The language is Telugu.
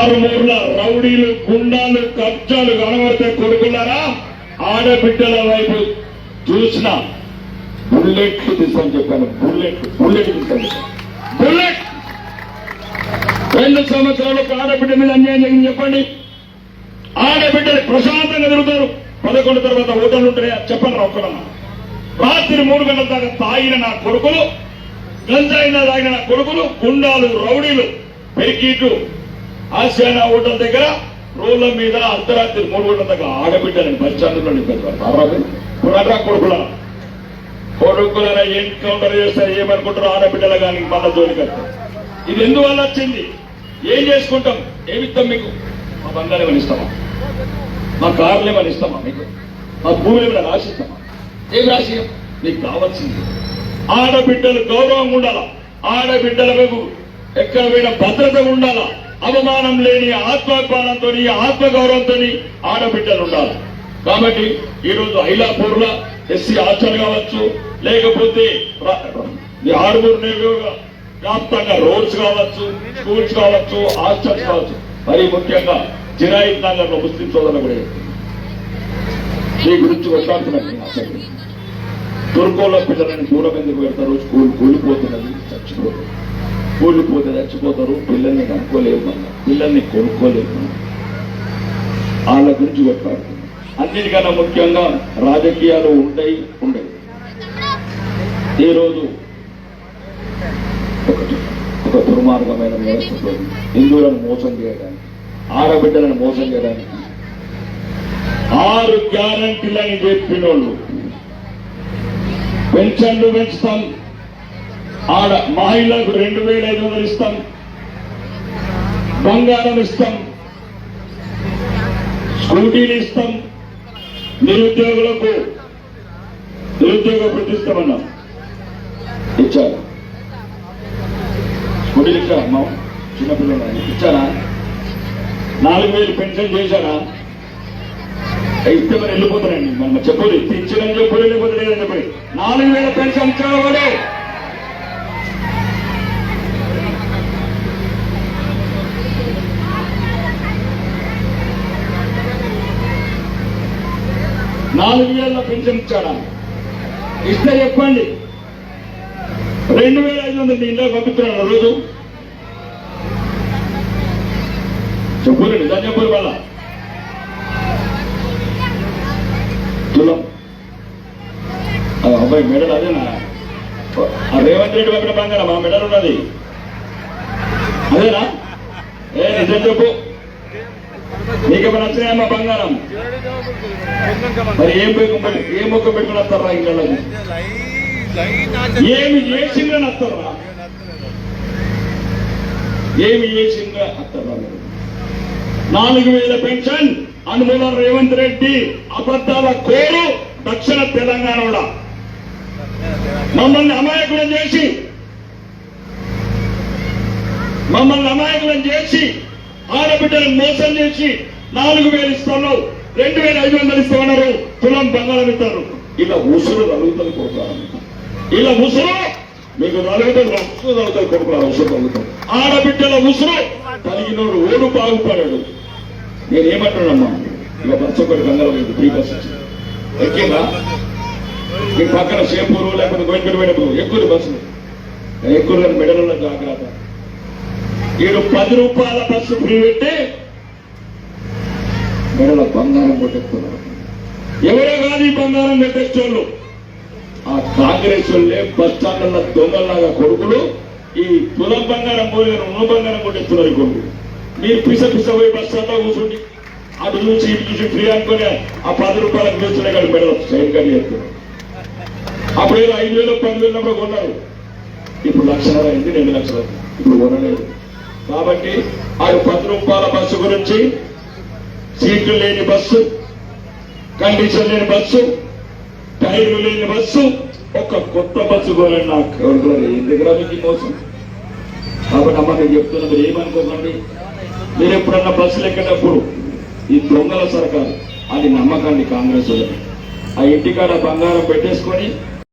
ఆరుమూర్ల రౌడీలు గుండాలు కబ్జాలు కనబడితే కొడుకున్నారా? ఆడబిడ్డల వైపు చూసిన బుల్లెట్ తీసుకొని చెప్పాను. బుల్లెట్ బుల్లెట్ తీసుకొని బుల్లెట్! రెండు సంవత్సరాలకు ఆడబిడ్డ మీద అన్యాయం జరిగింది చెప్పండి. ఆడబిడ్డలు ప్రశాంతంగా తిరుగుతారు. పదకొండు తర్వాత హోటల్ ఉంటాయి? చెప్పండి రా ఒక్కడన్నా. రాత్రి మూడు గంటల దాకా తాగిన నా కొడుకులు గంజాయిన తాగిన నా కొడుకులు గుండాలు రౌడీలు పెరికీటు ఆసియానా హోటల్ దగ్గర రోడ్ల మీద అర్ధరాత్రి మూడు గంటల దగ్గర ఆడబిడ్డలని బస్టాండ్లో నింపారు కొడుకుల. కొడుకులను ఎన్కౌంటర్ చేస్తారు ఏమనుకుంటారు ఆడబిడ్డల కానీ మళ్ళా జోలికి వస్తారు. ఇది ఎందువల్ల వచ్చింది? ఏం చేసుకుంటాం? ఏమిస్తాం మీకు? మా బంగారం ఏమైనా ఇస్తామా? మా కార్లు ఏమైనా ఇస్తామా మీకు? మా భూములు ఏమైనా రాసిస్తామా ఏం రాసి మీకు కావాల్సింది. ఆడబిడ్డలు గౌరవం ఉండాలా? ఆడబిడ్డలకు ఎక్కడ పోయిన భద్రత ఉండాలా? అవమానం లేని ఆత్మాభిమానంతో ఆత్మగౌరవంతో ఆడబిడ్డలు ఉండాలి. కాబట్టి ఈ రోజు ఎస్సీ ఆచరణ కావచ్చు లేకపోతే ఆరుగురు నియోజకవర్గ వ్యాప్తంగా రోడ్స్ కావచ్చు స్కూల్స్ కావచ్చు హాస్టల్స్ కావచ్చు. మరి ముఖ్యంగా జిరాయిత్ నగర్లో ముస్లిం సోదరులు కూడా మీ ఈ గురించి కొట్లాడుతున్నాను నేను తుర్కోలో పిల్లలని దూరం ఎందుకు పెడతారు? స్కూల్ కూలిపోతున్నది చచ్చిపోతుంది కూలిపోతే పిల్లల్ని కనుక్కోలేము మనం. పిల్లల్ని కొనుక్కోలేము మనం. వాళ్ళ గురించి కొట్లాడుతున్నాం అన్నిటికన్నా ముఖ్యంగా రాజకీయాలు ఉంటాయి ఉండవు. ఈరోజు ఒకటి ఒక దుర్మార్గమైన వ్యవస్థతో హిందువులను మోసం చేయడానికి ఆడబిడ్డలను మోసం చేయడానికి ఆరు గ్యారంటీలని చెప్పినోళ్ళు. పెన్షన్లు పెంచుతాం. ఆడ మహిళలకు రెండు వేల ఐదు వందలు ఇస్తాం. బంగారం ఇస్తాం. స్కూటీలు ఇస్తాం. నిరుద్యోగులకు నిరుద్యోగ ప్రతిస్తామన్నాం ఇచ్చారు? స్కూటీలు ఇచ్చారా అమ్మ? చిన్నపిల్లలు ఇచ్చారా? నాలుగు వేలు పెన్షన్ చేశారా? ఇస్తే మరి వెళ్ళిపోతారండి. మనం చెప్పలేదు ఇచ్చిన చెప్పలేదు వెళ్ళిపోతే లేదని చెప్పి నాలుగు వేల పెన్షన్ ఇచ్చాడు నాలుగు వేల పెన్షన్ ఇచ్చాడా? ఇస్తే చెప్పండి. రెండు వేల ఐదు వందలు ఇంట్లో పంపిస్తున్నాడు రోజు. చెప్పండి నిజం చెప్పరు వాళ్ళ తులం అబ్బాయి మెడల్ అదేనా? ఆ రేవంత్ రెడ్డి పంపిన బంగారం ఆ మెడల్ ఉన్నది. అదేనా? ఏ నిజం చెప్పు. నీకేమైనా వచ్చినాయమ్మా బంగారం. మరి ఏం పెట్టుకుని ఏ మొక్క పెట్టుకుని వస్తారా ఇళ్ళకి ఏమి ఏ చిన్న వస్తారా ఏమి ఏ చిన్న వస్తారా నాలుగు వేల పెన్షన్ అనుమూల రేవంత్ రెడ్డి అబద్ధాల కోరు దక్షిణ తెలంగాణలో. మమ్మల్ని అమాయకులను చేసి మమ్మల్ని అమాయకులను చేసి ఆడబిడ్డలను మోసం చేసి నాలుగు వేలు ఇస్తాను. రెండు వేల ఐదు వందలు ఇస్తామన్నారు తులం బంగారం ఇస్తారు. ఇలా ఉసురు తగులుతుంది కొడుకున్నారు ఇలా ఉసురు మీకు తగులుతుంది ఉసురు తగులుతుంది కొడుకున్నారు ఉసురు తగులుతుంది ఆడబిడ్డల ఉసురు కలిగినోడు ఓడు బాగుపడాడు నేనేమంటున్నామ్మా ఇక బస్సు ఒకటి గంగలో లేదు ఫ్రీ బస్ ఎక్కిందా మీ పక్కన షేపూరు లేకపోతే గోయింపేట పోయినప్పుడు ఎక్కువ బస్సులు ఎక్కువ మెడలలో జాగ్రత్త. వీడు పది రూపాయల బస్సు ఫ్రీ పెట్టి మెడల బంగారం కొట్టేస్తున్నారు ఎవరో కాదు ఈ బంగారం పెట్టేస్తోళ్ళు ఆ కాంగ్రెస్ వాళ్ళే బస్ స్టాండ్ల కొడుకులు ఈ తులం బంగారం పోయి ఉన్న బంగారం కొట్టేస్తున్నారు కొడుకు మీరు పిస పిస పోయి బస్ స్టాండ్ కూర్చుండి అటు చూసి ఇటు చూసి ఫ్రీ అనుకుని ఆ పది రూపాయలకు పిలుస్తున్నాయి కానీ మెడలు సైన్ కానీ చేస్తున్నారు అప్పుడు ఏదో ఐదు వేలు పది వేలు ఉన్నప్పుడు కొన్నారు ఇప్పుడు లక్షన్నర అయింది రెండు లక్షలు ఇప్పుడు కొనలేదు. కాబట్టి ఆ పది రూపాయల బస్సు గురించి సీట్లు లేని బస్సు కండిషన్ లేని బస్సు టైర్లు లేని బస్సు ఒక కొత్త బస్సు కోరండి నాకు ఎవరు ఎందుకు మీకు మోసం? కాబట్టి అమ్మ నేను చెప్తున్నా మీరు ఏమనుకోకండి. మీరు ఎప్పుడన్నా బస్సులు ఎక్కేటప్పుడు ఈ దొంగల సర్కారు అది నమ్మకండి కాంగ్రెస్ వాళ్ళని ఆ ఇంటికాడ బంగారం పెట్టేసుకొని